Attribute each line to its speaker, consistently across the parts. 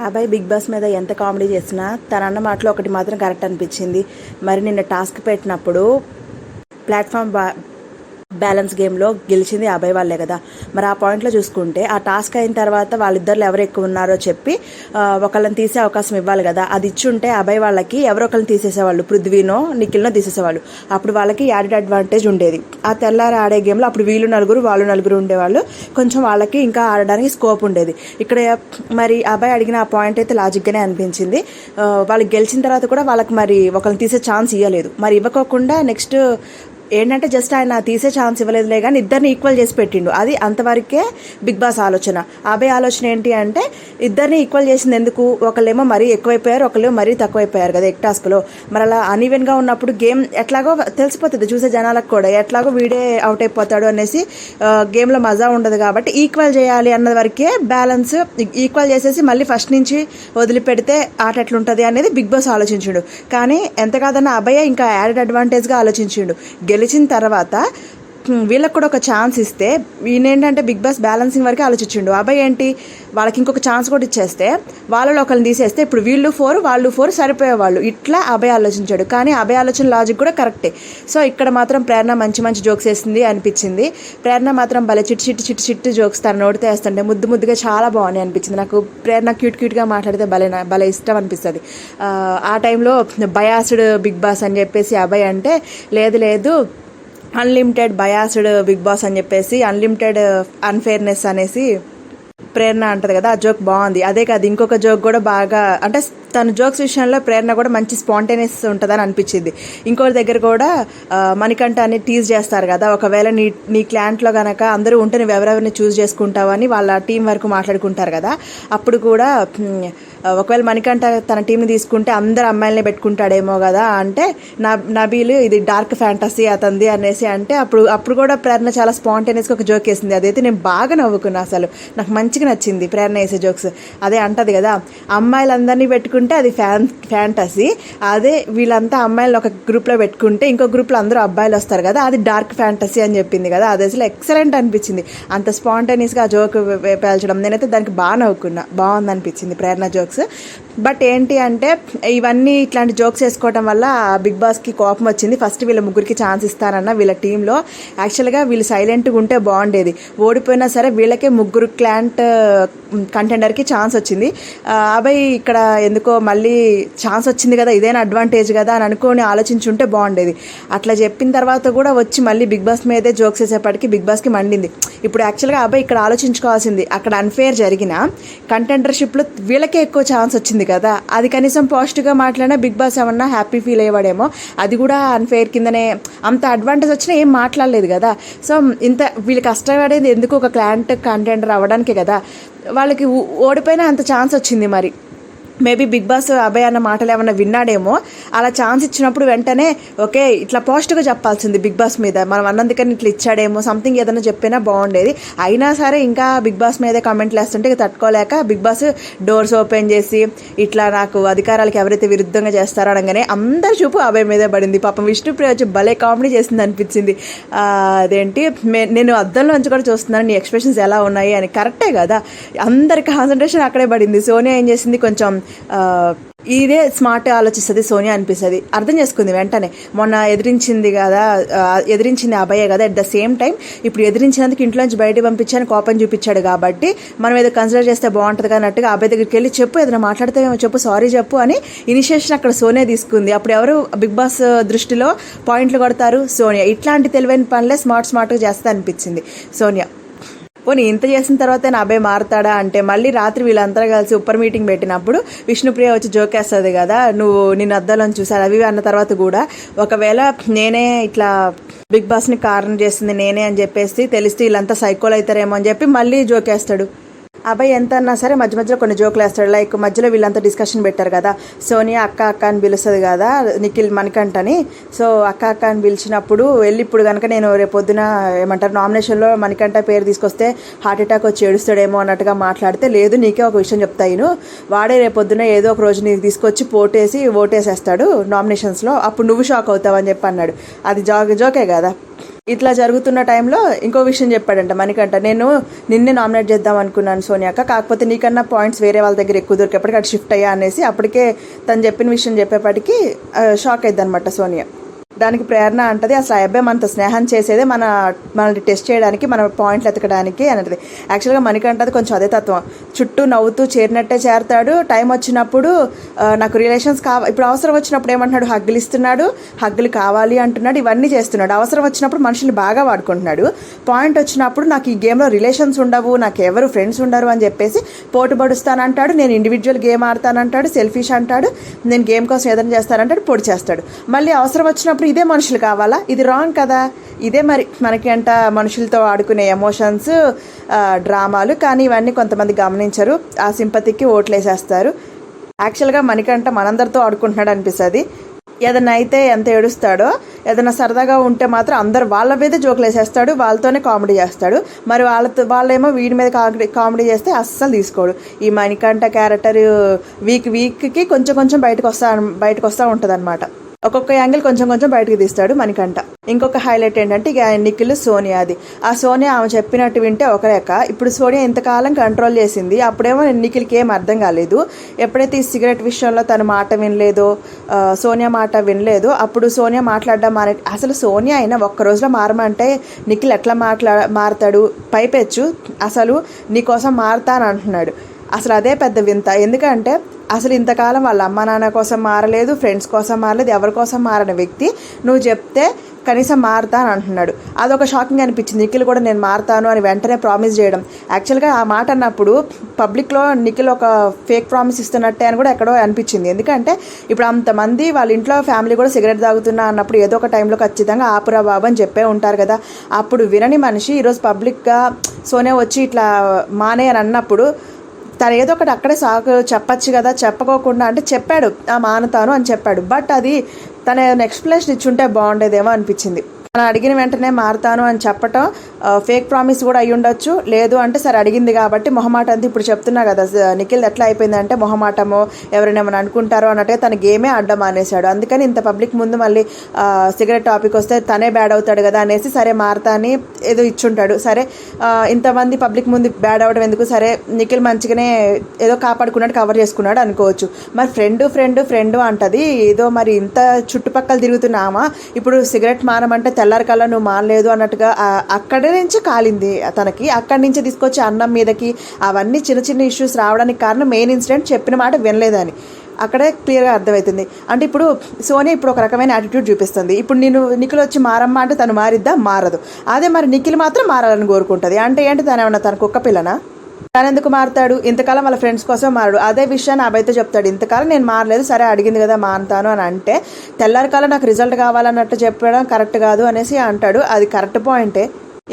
Speaker 1: అబ్బాయి big boss మీద ఎంత కామెడీ చేసినా తన అన్న మాటలో ఒకటి మాత్రం కరెక్ట్ అనిపించింది. మరి నిన్న టాస్క్ పెట్టినప్పుడు ప్లాట్ఫామ్ బా బ్యాలెన్స్ గేమ్లో గెలిచింది అబ్బాయి వాళ్ళే కదా. మరి ఆ పాయింట్లో చూసుకుంటే ఆ టాస్క్ అయిన తర్వాత వాళ్ళిద్దరు ఎవరు ఎక్కువ ఉన్నారో చెప్పి ఒకళ్ళని తీసే అవకాశం ఇవ్వాలి కదా. అది ఇచ్చుంటే అబ్బాయి వాళ్ళకి ఎవరో ఒకరిని తీసేసేవాళ్ళు. పృథ్వీనో నిఖిల్నో తీసేసేవాళ్ళు. అప్పుడు వాళ్ళకి యాడెడ్ అడ్వాంటేజ్ ఉండేది. ఆ తెల్లారి ఆడే గేమ్లో అప్పుడు వీళ్ళు నలుగురు వాళ్ళు నలుగురు ఉండేవాళ్ళు. కొంచెం వాళ్ళకి ఇంకా ఆడడానికి స్కోప్ ఉండేది. ఇక్కడ మరి అబ్బాయి అడిగిన ఆ పాయింట్ అయితే లాజిక్గానే అనిపించింది. వాళ్ళు గెలిచిన తర్వాత కూడా వాళ్ళకి మరి ఒకరిని తీసే ఛాన్స్ ఇవ్వలేదు మరి ఇవ్వకోకుండా నెక్స్ట్ ఏంటంటే జస్ట్ ఆయన తీసే ఛాన్స్ ఇవ్వలేదులే కానీ ఇద్దరిని ఈక్వల్ చేసి పెట్టిండు. అది అంతవరకే బిగ్ బాస్ ఆలోచన. అభయ ఆలోచన ఏంటి అంటే ఇద్దరిని ఈక్వల్ చేసింది ఎందుకు? ఒకళ్ళేమో మరీ ఎక్కువైపోయారు ఒకళ్ళేమో మరీ తక్కువైపోయారు కదా ఎక్టాస్క్లో మరి అలా అన్ఈవెన్గా ఉన్నప్పుడు గేమ్ ఎట్లాగో తెలిసిపోతుంది చూసే జనాలకు కూడా. ఎట్లాగో వీడే అవుట్ అయిపోతాడు అనేసి గేమ్లో మజా ఉండదు కాబట్టి ఈక్వల్ చేయాలి అన్నది వరకే బ్యాలెన్స్ ఈక్వల్ చేసేసి మళ్ళీ ఫస్ట్ నుంచి వదిలిపెడితే ఆట ఎట్లుంటుంది అనేది బిగ్ బాస్ ఆలోచించిండు. కానీ ఎంత కాదన్న అభయ ఇంకా యాడెడ్ అడ్వాంటేజ్గా ఆలోచించిండు. గెలిచిన తర్వాత వీళ్ళకి కూడా ఒక ఛాన్స్ ఇస్తే ఈయనేంటంటే బిగ్ బాస్ బ్యాలెన్సింగ్ వరకు ఆలోచించిండు. అబ్బాయి ఏంటి? వాళ్ళకి ఇంకొక ఛాన్స్ కూడా ఇచ్చేస్తే వాళ్ళలో ఒకరిని తీసేస్తే ఇప్పుడు వీళ్ళు ఫోర్ వాళ్ళు ఫోర్ సరిపోయేవాళ్ళు ఇట్లా అభయ ఆలోచించాడు. కానీ అభయ ఆలోచన లాజిక్ కూడా కరెక్టే సో ఇక్కడ మాత్రం ప్రేరణ మంచి మంచి జోక్స్ వేసింది అనిపించింది. ప్రేరణ మాత్రం భలే చిట్టి చిట్టి చిట్టి చిట్టి జోక్స్ తన నోటితో వేస్తుంటే ముద్దు ముద్దుగా చాలా బాగున్నాయి అనిపించింది. నాకు ప్రేరణ క్యూట్ క్యూట్గా మాట్లాడితే భలే భలే ఇష్టం అనిపిస్తుంది. ఆ, ఆ టైంలో బయాస్డ్ బిగ్ బాస్ అని చెప్పేసి అభయ్ అంటే లేదు లేదు అన్లిమిటెడ్ బయాస్డ్ బిగ్ బాస్ అని చెప్పేసి అన్లిమిటెడ్ అన్ఫేర్నెస్ uh, అనేసి ప్రేరణ అంటది కదా ఆ జోక్ బాగుంది. అదే కాదు ఇంకొక జోక్ కూడా బాగా అంటే తన జోక్స్ విషయంలో ప్రేరణ కూడా మంచి స్పాంటేనియస్ ఉంటుందని అనిపించింది. ఇంకోటి దగ్గర కూడా uh, మణికంఠ అని టీజ్ చేస్తారు కదా ఒకవేళ నీ నీ క్లాంట్లో కనుక అందరూ ఉంటే నువ్వు ఎవరెవరిని చూస్ చేసుకుంటావని వాళ్ళ టీం వరకు మాట్లాడుకుంటారు కదా అప్పుడు కూడా ఒకవేళ మణికంఠ తన టీంని తీసుకుంటే అందరు అమ్మాయిలనే పెట్టుకుంటాడేమో కదా అంటే నా నబీలు ఇది డార్క్ ఫ్యాంటసీ అతంది అనేసి అంటే అప్పుడు అప్పుడు కూడా ప్రేరణ చాలా స్పాంటేనియస్గా ఒక జోక్ వేసింది. అదైతే నేను బాగా నవ్వుకున్నా అసలు. నాకు మంచిగా నచ్చింది ప్రేరణ వేసే జోక్స్ అదే అంటది కదా అమ్మాయిలందరినీ పెట్టుకుంటే అది ఫ్యాన్ ఫ్యాంటసీ అదే వీళ్ళంతా అమ్మాయిలు ఒక గ్రూప్లో పెట్టుకుంటే ఇంకో గ్రూప్లో అందరూ అబ్బాయిలు వస్తారు కదా అది డార్క్ ఫ్యాంటసీ అని చెప్పింది కదా. అది అసలు ఎక్సలెంట్ అనిపించింది. అంత స్పాంటేనియస్గా ఆ జోక్ పేల్చడం నేనైతే దానికి బాగా నవ్వుకున్నా. బాగుంది అనిపించింది ప్రేరణ జోక్స్ బట్ ఏంటి అంటే ఇవన్నీ ఇట్లాంటి జోక్స్ వేసుకోవడం వల్ల బిగ్ బాస్కి కోపం వచ్చింది. ఫస్ట్ వీళ్ళ ముగ్గురికి ఛాన్స్ ఇస్తానన్న వీళ్ళ టీంలో యాక్చువల్గా వీళ్ళు సైలెంట్గా ఉంటే బాగుండేది. ఓడిపోయినా సరే వీళ్ళకే ముగ్గురు క్లాంట్ కంటెండర్కి ఛాన్స్ వచ్చింది. అబ్బాయి ఇక్కడ ఎందుకో మళ్ళీ ఛాన్స్ వచ్చింది కదా ఇదేనా అడ్వాంటేజ్ కదా అని అనుకొని ఆలోచించుంటే బాగుండేది. అట్లా చెప్పిన తర్వాత కూడా వచ్చి మళ్ళీ బిగ్ బాస్ మీదే జోక్స్ వేసేపటికి బిగ్ బాస్కి మండింది. ఇప్పుడు యాక్చువల్గా అబ్బాయి ఇక్కడ ఆలోచించుకోవాల్సింది అక్కడ అన్ఫేర్ జరిగిన కంటెండర్షిప్లో వీళ్ళకే ఎక్కువ ఛాన్స్ వచ్చింది కదా. అది కనీసం పాజిటివ్గా మాట్లాడినా బిగ్ బాస్ ఏమన్నా హ్యాపీ ఫీల్ అయ్యేవాడేమో. అది కూడా అన్ఫేర్ కిందనే అంత అడ్వాంటేజ్ వచ్చినా ఏం మాట్లాడలేదు కదా. సో ఇంత వీళ్ళు కష్టపడేది ఎందుకు ఒక క్లాంట్ కంటెండర్ అవ్వడానికే కదా. వాళ్ళకి ఓడిపోయినా అంత ఛాన్స్ వచ్చింది మరి. మేబీ బిగ్ బాస్ అభయ్ అన్న మాటలు ఏమైనా విన్నాడేమో అలా ఛాన్స్ ఇచ్చినప్పుడు వెంటనే ఓకే ఇట్లా పాజిటివ్గా చెప్పాల్సింది బిగ్ బాస్ మీద. మనం అన్నందుకని ఇట్లా ఇచ్చాడేమో సంథింగ్ ఏదైనా చెప్పినా బాగుండేది. అయినా సరే ఇంకా బిగ్ బాస్ మీదే కామెంట్లు వేస్తుంటే తట్టుకోలేక బిగ్ బాస్ డోర్స్ ఓపెన్ చేసి ఇట్లా నాకు అధికారాలకు ఎవరైతే విరుద్ధంగా చేస్తారో అనగానే అందరి చూపు అభయ్ మీదే పడింది. పాపం విష్ణుప్రియ వచ్చి భలే కామెడీ చేసింది అనిపించింది. అదేంటి? నేను అద్దంలో నుంచి కూడా చూస్తున్నాను నీ ఎక్స్ప్రెషన్స్ ఎలా ఉన్నాయి అని. కరెక్టే కదా? అందరి కాన్సన్ట్రేషన్ అక్కడే పడింది. సోనియా ఏం చేసింది? కొంచెం ఇదే స్మార్ట్ ఆలోచిస్తుంది సోనియా అనిపిస్తుంది. అర్థం చేసుకుంది వెంటనే. మొన్న ఎదిరించింది కదా ఎదిరించింది అభయే కదా అట్ ద సేమ్ టైం ఇప్పుడు ఎదిరించినందుకు ఇంట్లోంచి బయట పంపించాను కోపం చూపించాడు కాబట్టి మనం ఏదో కన్సిడర్ చేస్తే బాగుంటుంది అన్నట్టుగా అబ్బాయి దగ్గరికి వెళ్ళి చెప్పు ఏదైనా మాట్లాడితే చెప్పు సారీ చెప్పు అని ఇనిషియేషన్ అక్కడ సోనియా తీసుకుంది. అప్పుడు ఎవరు బిగ్ బాస్ దృష్టిలో పాయింట్లు కొడతారు? సోనియా. ఇట్లాంటి తెలివైన పనులే స్మార్ట్ స్మార్ట్గా చేస్తే అనిపించింది సోనియా. పోనీ ఇంత చేసిన తర్వాత నా అబ్బాయి మారుతాడా అంటే మళ్ళీ రాత్రి వీళ్ళంతా కలిసి ఉప్పర్ మీటింగ్ పెట్టినప్పుడు విష్ణుప్రియ వచ్చి జోకేస్తుంది కదా నువ్వు నిన్ను అద్దాలని చూసారు అవి అన్న తర్వాత కూడా ఒకవేళ నేనే ఇట్లా బిగ్ బాస్ని కారణం చేస్తుంది నేనే అని చెప్పేసి తెలిస్తే వీళ్ళంతా సైకోలు అవుతారేమో అని చెప్పి మళ్ళీ జోకేస్తాడు అబ్బాయి ఎంత అన్నా సరే మధ్య మధ్యలో కొన్ని జోకులు వేస్తాడు. లైక్ మధ్యలో వీళ్ళంతా డిస్కషన్ పెట్టారు కదా. సోనియా అక్క అక్క అని పిలుస్తుంది కదా నిఖిల్ మణికంఠని సో అక్క అక్క అని పిలిచినప్పుడు వెళ్ళి ఇప్పుడు కనుక నేను రేపు పొద్దున ఏమంటారు నామినేషన్లో మణికంఠ పేరు తీసుకొస్తే హార్ట్ అటాక్ వచ్చి ఏడుస్తాడేమో అన్నట్టుగా మాట్లాడితే లేదు నీకే ఒక విషయం చెప్తాను వాడే రేపు పొద్దున ఏదో ఒక రోజు నీకు తీసుకొచ్చి పోటేసి ఓటేసేస్తాడు నామినేషన్స్లో అప్పుడు నువ్వు షాక్ అవుతావని చెప్పి అన్నాడు. అది జోక్ జోకే కదా. ఇట్లా జరుగుతున్న టైంలో ఇంకో విషయం చెప్పాడంట మణికంట నేను నిన్నే నామినేట్ చేద్దాం అనుకున్నాను సోనియాక కాకపోతే నీకన్నా పాయింట్స్ వేరే వాళ్ళ దగ్గర ఎక్కువ దొరికేపటికి అటు షిఫ్ట్ అయ్యా అనేసి అప్పటికే తను చెప్పిన విషయం చెప్పేపటికి షాక్ అయింది సోనియా. దానికి ప్రేరణ అంటది. అసలు ఆ అబ్బాయి మనతో స్నేహం చేసేదే మన మనల్ని టెస్ట్ చేయడానికి మన పాయింట్లు ఎతకడానికి అనేది యాక్చువల్గా మనకంటది కొంచెం అదే తత్వం. చుట్టూ నవ్వుతూ చేరినట్టే చేరతాడు. టైం వచ్చినప్పుడు నాకు రిలేషన్స్ కావ ఇప్పుడు అవసరం వచ్చినప్పుడు ఏమంటున్నాడు? హగ్గులు ఇస్తున్నాడు. హగ్గులు కావాలి అంటున్నాడు. ఇవన్నీ చేస్తున్నాడు. అవసరం వచ్చినప్పుడు మనుషుల్ని బాగా వాడుకుంటున్నాడు. పాయింట్ వచ్చినప్పుడు నాకు ఈ గేమ్లో రిలేషన్స్ ఉండవు. నాకు ఎవరు ఫ్రెండ్స్ ఉండరు అని చెప్పేసి పోటు పడుస్తానంటాడు. నేను ఇండివిజువల్ గేమ్ ఆడతానంటాడు. సెల్ఫిష్ అంటాడు. నేను గేమ్ కోసం ఏదైనా చేస్తానంటాడు. పొడి చేస్తాడు. మళ్ళీ అవసరం వచ్చినప్పుడు ఇదే మనుషులు కావాలా? ఇది రాంగ్ కదా? ఇదే మరి మనకి అంట మనుషులతో ఆడుకునే ఎమోషన్స్ డ్రామాలు కానీ ఇవన్నీ కొంతమంది గమనించరు. ఆ సింపతికి ఓట్లేసేస్తారు. యాక్చువల్గా మనకంట మనందరితో ఆడుకుంటున్నాడు అనిపిస్తుంది. ఏదైనా అయితే ఎంత ఏడుస్తాడో ఏదైనా సరదాగా ఉంటే మాత్రం అందరు వాళ్ళ మీద జోకులు వేసేస్తాడు వాళ్ళతోనే కామెడీ చేస్తాడు. మరి వాళ్ళతో వాళ్ళేమో వీడి మీద కామెడీ కామెడీ చేస్తే అస్సలు తీసుకోడు. ఈ మణికంఠ క్యారెక్టర్ వీక్ వీక్కి కొంచెం కొంచెం బయటకు వస్తా బయటకు వస్తూ ఉంటుంది అనమాట ఒక్కొక్క యాంగిల్ కొంచెం కొంచెం బయటకు తీస్తాడు మణికంఠ. ఇంకొక హైలైట్ ఏంటంటే ఇక నిఖిల్ సోనియాది. ఆ సోనియా ఆమె చెప్పినట్టు వింటే ఒక లెక్క. ఇప్పుడు సోనియా ఇంతకాలం కంట్రోల్ చేసింది. అప్పుడేమో నిఖిల్కి ఏం అర్థం కాలేదు. ఎప్పుడైతే ఈ సిగరెట్ విషయంలో తన మాట వినలేదో సోనియా మాట వినలేదో అప్పుడు సోనియా మాట్లాడడం మానే అసలు సోనియా అయినా ఒక్క రోజులో మారమంటే నిఖిల్ ఎట్లా మాట్లా మారతాడు? పైపెచ్చు. అసలు నీకోసం మారతా అని అంటున్నాడు అసలు అదే పెద్ద వింత. ఎందుకంటే అసలు ఇంతకాలం వాళ్ళ అమ్మ నాన్న కోసం మారలేదు ఫ్రెండ్స్ కోసం మారలేదు ఎవరి కోసం మారని వ్యక్తి నువ్వు చెప్తే కనీసం మారుతాను అంటున్నాడు. అదొక షాకింగ్ అనిపించింది. నిఖిల్ కూడా నేను మారుతాను అని వెంటనే ప్రామిస్ చేయడం. యాక్చువల్గా ఆ మాట అన్నప్పుడు పబ్లిక్లో నిఖిల్ ఒక ఫేక్ ప్రామిస్ ఇస్తున్నట్టే అని కూడా ఎక్కడో అనిపించింది. ఎందుకంటే ఇప్పుడు అంతమంది వాళ్ళ ఇంట్లో ఫ్యామిలీ కూడా సిగరెట్ తాగుతున్నా అన్నప్పుడు ఏదో ఒక టైంలో ఖచ్చితంగా ఆపురా బాబు అని చెప్పే ఉంటారు కదా. అప్పుడు వినని మనిషి ఈరోజు పబ్లిక్గా సోనే వచ్చి ఇట్లా మానే అని అన్నప్పుడు తను ఏదో ఒకటి అక్కడే సాగు చెప్పచ్చు కదా చెప్పకోకుండా అంటే చెప్పాడు ఆ మానతాను అని చెప్పాడు. బట్ అది తన ఎక్స్ప్లెనేషన్ ఇచ్చుంటే బాగుండేదేమో అనిపించింది. తను అడిగిన వెంటనే మారుతాను అని చెప్పటం ఫేక్ ప్రామిస్ కూడా అయి ఉండొచ్చు. లేదు అంటే సరే అడిగింది కాబట్టి మొహమాట అంతా ఇప్పుడు చెప్తున్నా కదా నిఖిల్ ఎట్లా అయిపోయిందంటే మొహమాటమో ఎవరైనా ఏమైనా అనుకుంటారో అన్నట్టుగా తన గేమే అడ్డం మానేశాడు. అందుకని ఇంత పబ్లిక్ ముందు మళ్ళీ సిగరెట్ టాపిక్ వస్తే తనే బ్యాడ్ అవుతాడు కదా అనేసి సరే మారతా అని ఏదో ఇచ్చుంటాడు. సరే ఇంతమంది పబ్లిక్ ముందు బ్యాడ్ అవడం ఎందుకు? సరే నిఖిల్ మంచిగానే ఏదో కాపాడుకున్నాడు కవర్ చేసుకున్నాడు అనుకోవచ్చు. మరి ఫ్రెండ్ ఫ్రెండ్ ఫ్రెండ్ అంటది. ఏదో మరి ఇంత చుట్టుపక్కల తిరుగుతున్నామా? ఇప్పుడు సిగరెట్ మానమంటే తెల్లారి కల్లా నువ్వు మానలేదు అన్నట్టుగా అక్కడ నుంచి కాలింది. తనకి అక్కడి నుంచి తీసుకొచ్చి అన్నం మీదకి అవన్నీ చిన్న చిన్న ఇష్యూస్ రావడానికి కారణం మెయిన్ ఇన్సిడెంట్ చెప్పిన మాట వినలేదని. అక్కడే క్లియర్గా అర్థమవుతుంది అంటే ఇప్పుడు సోనియా ఇప్పుడు ఒక రకమైన యాటిట్యూడ్ చూపిస్తుంది. ఇప్పుడు నేను నిఖిల్ వచ్చి మారమ్మా అంటే తను మారిద్దా? మారదు. అదే మరి నిఖిల్ మాత్రం మారాలని కోరుకుంటుంది. అంటే ఏంటి తను ఏమన్నా తన కుక్క పిల్లనా? తను ఎందుకు మారుతాడు? ఇంతకాలం వాళ్ళ ఫ్రెండ్స్ కోసం మారాడు. అదే విషయాన్ని అబ్బాయితో చెప్తాడు. ఇంతకాలం నేను మారలేదు. సరే అడిగింది కదా మారుతాను అని అంటే తెల్లారికాలం నాకు రిజల్ట్ కావాలన్నట్టు చెప్పడం కరెక్ట్ కాదు అనేసి అంటాడు. అది కరెక్ట్ పాయింటే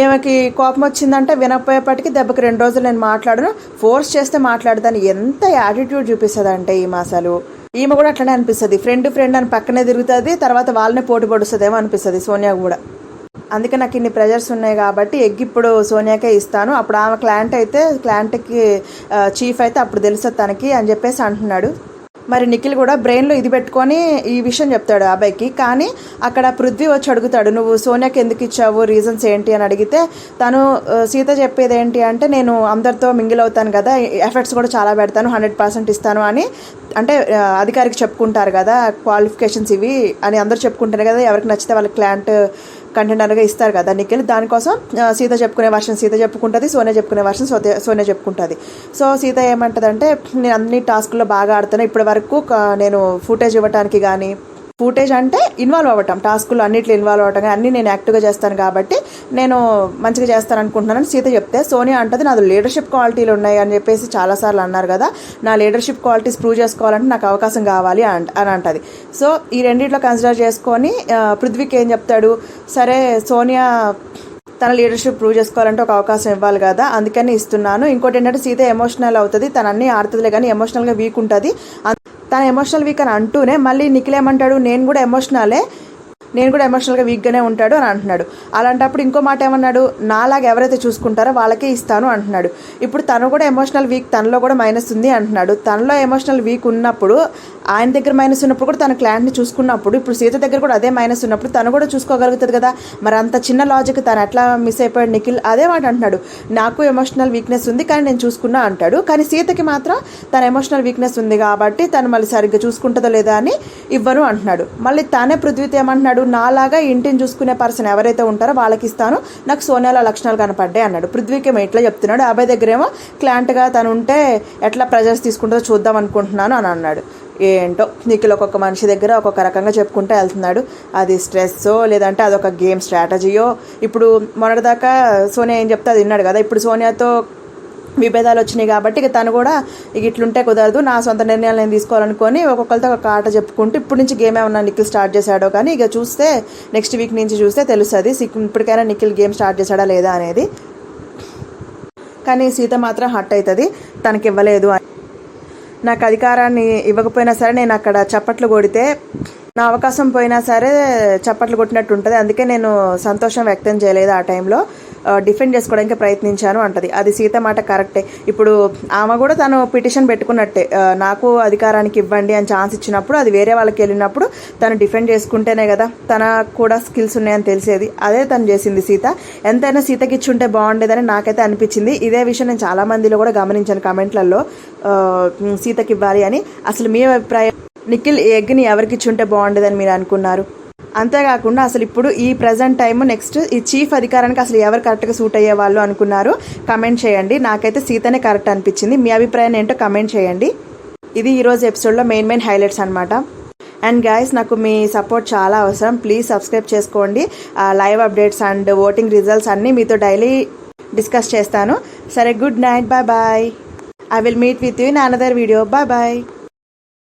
Speaker 1: ఈమెకి కోపం వచ్చిందంటే వినకపోయేపటికి దెబ్బకి రెండు రోజులు నేను మాట్లాడను. ఫోర్స్ చేస్తే మాట్లాడదాన్ని ఎంత యాటిట్యూడ్ చూపిస్తుంది అంటే ఈమె అసలు ఈమె కూడా అట్లనే అనిపిస్తుంది. ఫ్రెండ్ ఫ్రెండ్ అని పక్కనే తిరుగుతుంది తర్వాత వాళ్ళనే పోటీ పడుస్తుందేమో అనిపిస్తుంది సోనియా కూడా. అందుకే నాకు ఇన్ని ప్రెజర్స్ ఉన్నాయి కాబట్టి ఎగ్ ఇప్పుడు సోనియాకే ఇస్తాను. అప్పుడు ఆమె క్లాంట్ అయితే క్లాంట్కి చీఫ్ అయితే అప్పుడు తెలుస్తుంది తనకి అని చెప్పేసి అంటున్నాడు. మరి నిఖిల్ కూడా బ్రెయిన్లో ఇది పెట్టుకొని ఈ విషయం చెప్తాడు అబ్బాయికి కానీ అక్కడ పృథ్వీ వచ్చి అడుగుతాడు నువ్వు సోనియాకి ఎందుకు ఇచ్చావు? రీజన్స్ ఏంటి? అని అడిగితే తను సీత చెప్పేది ఏంటి అంటే నేను అందరితో మింగిల్ అవుతాను కదా ఎఫర్ట్స్ కూడా చాలా పెడతాను హండ్రెడ్ పర్సెంట్ ఇస్తాను అని అంటే అధికారికి చెప్పుకుంటారు కదా క్వాలిఫికేషన్స్ ఇవి అని అందరూ చెప్పుకుంటారు కదా ఎవరికి నచ్చితే వాళ్ళ క్లాంట్ కంటెండర్గా ఇస్తారు కదా నిఖిల్. దానికోసం సీత చెప్పుకునే వర్షన్ సీత చెప్పుకుంటుంది సోనియా చెప్పుకునే వర్షన్ సో సోనియా చెప్పుకుంటుంది. సో సీత ఏమంటదంటే నేను అన్ని టాస్క్లో బాగా ఆడుతాను ఇప్పటి వరకు నేను ఫుటేజ్ ఇవ్వటానికి కానీ ఫూటేజ్ అంటే ఇన్వాల్వ్ అవ్వటం. టాస్కులు అన్నిట్లో ఇన్వాల్వ్ అవ్వటం కానీ అన్నీ నేను యాక్టివ్గా చేస్తాను కాబట్టి నేను మంచిగా చేస్తాను అనుకుంటున్నానని సీత చెప్తే సోనియా అంటది నాది లీడర్షిప్ క్వాలిటీలు ఉన్నాయి అని చెప్పేసి చాలాసార్లు అన్నారు కదా. నా లీడర్షిప్ క్వాలిటీస్ ప్రూవ్ చేసుకోవాలంటే నాకు అవకాశం కావాలి అంట అని అంటది. సో ఈ రెండిట్లో కన్సిడర్ చేసుకొని పృథ్వీకి ఏం చెప్తాడు? సరే సోనియా తన లీడర్షిప్ ప్రూవ్ చేసుకోవాలంటే ఒక అవకాశం ఇవ్వాలి కదా అందుకని ఇస్తున్నాను. ఇంకోటి ఏంటంటే సీత ఎమోషనల్ అవుతుంది తన అన్ని ఆడుతుందిలే కానీ ఎమోషనల్గా వీక్ ఉంటుంది. తన ఎమోషనల్ వీక్ అని అంటూనే మళ్ళీ నిఖిల్ ఏమంటాడు నేను కూడా ఎమోషనలే నేను కూడా ఎమోషనల్గా వీక్గానే ఉంటాడు అని అంటున్నాడు. అలాంటప్పుడు ఇంకో మాట ఏమన్నాడు? నాలాగా ఎవరైతే చూసుకుంటారో వాళ్ళకే ఇస్తాను అంటున్నాడు. ఇప్పుడు తను కూడా ఎమోషనల్ వీక్ తనలో కూడా మైనస్ ఉంది అంటున్నాడు. తనలో ఎమోషనల్ వీక్ ఉన్నప్పుడు ఆయన దగ్గర మైనస్ ఉన్నప్పుడు కూడా తన క్లయింట్ని చూసుకున్నప్పుడు ఇప్పుడు సీత దగ్గర కూడా అదే మైనస్ ఉన్నప్పుడు తను కూడా చూసుకోగలుగుతుంది కదా. మరి అంత చిన్న లాజిక్ తను ఎట్లా మిస్ అయిపోయాడు నిఖిల్? అదే మాట అంటున్నాడు. నాకు ఎమోషనల్ వీక్నెస్ ఉంది కానీ నేను చూసుకున్నా అంటాడు. కానీ సీతకి మాత్రం తన ఎమోషనల్ వీక్నెస్ ఉంది కాబట్టి తను మళ్ళీ సరిగ్గా చూసుకుంటుందో లేదా అని ఇవ్వను అంటున్నాడు. మళ్ళీ తానే పృథ్వీతో ఏమంటున్నాడు? నాలాగా ఇంటిని చూసుకునే పర్సన్ ఎవరైతే ఉంటారో వాళ్ళకి ఇస్తాను నాకు సోనియాల లక్షణాలు కనపడ్డాయి అన్నాడు. పృథ్వీకేమో ఇట్లా చెప్తున్నాడు. అబ్బాయి దగ్గరేమో క్లాంట్గా తను ఉంటే ఎట్లా ప్రెజర్స్ తీసుకుంటుందో చూద్దాం అనుకుంటున్నాను అని అన్నాడు. ఏంటో నిఖిల్ ఒక్కొక్క మనిషి దగ్గర ఒక్కొక్క రకంగా చెప్పుకుంటూ వెళ్తున్నాడు. అది స్ట్రెస్సో లేదంటే అదొక గేమ్ స్ట్రాటజీయో. ఇప్పుడు మొన్నటిదాకా సోనియా ఏం చెప్తే అది విన్నాడు కదా. ఇప్పుడు సోనియాతో విభేదాలు వచ్చినాయి కాబట్టి ఇక తను కూడా ఇక ఇట్లుంటే కుదరదు. నా సొంత నిర్ణయాలు నేను తీసుకోవాలనుకొని ఒక్కొక్కరితో ఒక ఆట చెప్పుకుంటూ ఇప్పుడు నుంచి గేమ్ ఏమన్నా నిఖిల్ స్టార్ట్ చేశాడో కానీ ఇక చూస్తే నెక్స్ట్ వీక్ నుంచి చూస్తే తెలుస్తుంది. సిక్- ఇప్పటికైనా నిఖిల్ గేమ్ స్టార్ట్ చేశాడా లేదా అనేది. కానీ సీత మాత్రం హట్ అవుతుంది తనకి ఇవ్వలేదు అని. నాకు అధికారాన్ని ఇవ్వకపోయినా సరే నేను అక్కడ చప్పట్లు కొడితే నా అవకాశం పోయినా సరే చప్పట్లు కొట్టినట్టు ఉంటుంది. అందుకే నేను సంతోషం వ్యక్తం చేయలేదు ఆ టైంలో డిఫెండ్ చేసుకోవడానికి ప్రయత్నించాను అంటది. అది సీత మాట కరెక్టే. ఇప్పుడు ఆమె కూడా తను పిటిషన్ పెట్టుకున్నట్టే. నాకు అధికారానికి ఇవ్వండి అని ఛాన్స్ ఇచ్చినప్పుడు అది వేరే వాళ్ళకి వెళ్ళినప్పుడు తను డిఫెండ్ చేసుకుంటేనే కదా తన కూడా స్కిల్స్ ఉన్నాయని తెలిసేది. అదే తను చేసింది సీత. ఎంతైనా సీతకి ఇచ్చుంటే బాగుండేదని నాకైతే అనిపించింది. ఇదే విషయం నేను చాలా మందిలో కూడా గమనించాను కమెంట్లలో. సీతకి ఇవ్వాలి అని. అసలు మీ అభిప్రాయం నిఖిల్ ఈ ఎగ్ని ఎవరికి ఇచ్చుంటే బాగుండేదని మీరు అనుకున్నారు? అంతేకాకుండా అసలు ఇప్పుడు ఈ ప్రజెంట్ టైం నెక్స్ట్ ఈ చీఫ్ అధికారానికి అసలు ఎవరు కరెక్ట్గా సూట్ అయ్యే వాళ్ళు అనుకున్నారు? కమెంట్ చేయండి. నాకైతే సీతనే కరెక్ట్ అనిపించింది. మీ అభిప్రాయం ఏంటో కమెంట్ చేయండి. ఇది ఈరోజు ఎపిసోడ్లో మెయిన్ మెయిన్ హైలైట్స్ అనమాట అండ్ గైస్ నాకు మీ సపోర్ట్ చాలా అవసరం. ప్లీజ్ సబ్స్క్రైబ్ చేసుకోండి. Live updates and voting results అన్నీ మీతో డైలీ డిస్కస్ చేస్తాను. సరే good night bye bye I will meet with you in another video bye bye